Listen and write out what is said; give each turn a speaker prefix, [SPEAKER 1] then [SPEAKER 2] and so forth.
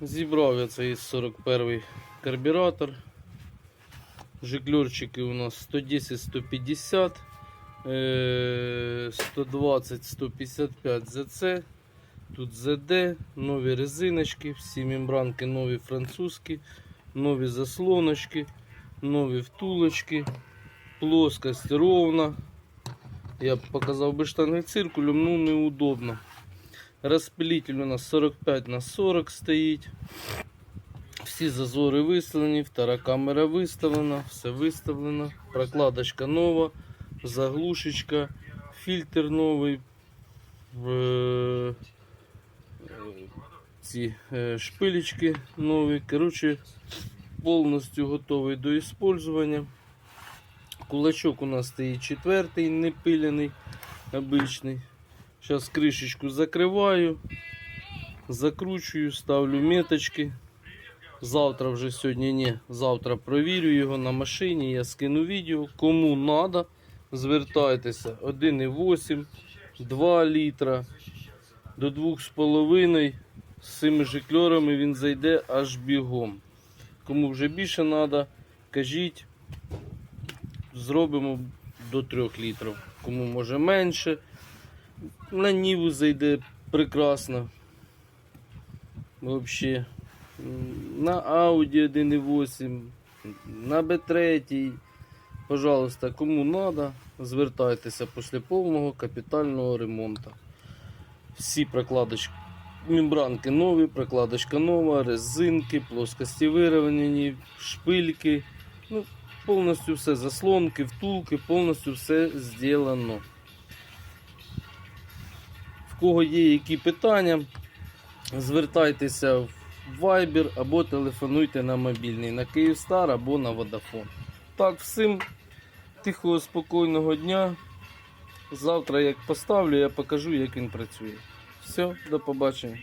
[SPEAKER 1] Зібрав я цей 41 карбюратор. Жиклерчики у нас 110-150, е, 120-155 ЗЦ. Тут ЗД, нові резиночки, всі мембранки нові французькі, нові заслоночки, нові втулочки, плоскость ровна. Я б показав би штанги циркулем, ну неудобно. Розпилитель у нас 45 на 40 стоїть. Всі зазори виставлені, втора камера виставлена, все виставлено. Прокладочка нова, заглушечка, фільтр новий. е, Ці е, шпилечки нові. Коротше, повністю готовий до використання. Кулачок у нас стоїть четвертий, не пиляний, обичний. Зараз кришечку закриваю, закручую, ставлю меточки. Завтра вже сьогодні ні. Завтра провірю його на машині. Я скину відео. Кому треба, звертайтеся. 1,8, 2 літра до 2,5. З цими жикльорами він зайде аж бігом. Кому вже більше треба, кажіть. Зробимо до 3 літрів. Кому може менше. На Ніву зайде прекрасно. М, На Audi 1.8, на B3. Пожалуйста, кому надо, звертайтеся після повного капітального ремонту. Всі прокладочки, мембранки нові, прокладочка нова, резинки, плоскості вирівняні, шпильки. Ну, повністю все, заслонки, втулки, повністю все зроблено. В кого є які питання, звертайтеся в Viber або телефонуйте на мобільний, на Київстар або на Vodafone. Так, всім тихого, спокійного дня. Завтра, як поставлю, я покажу, як він працює. Все, до побачення.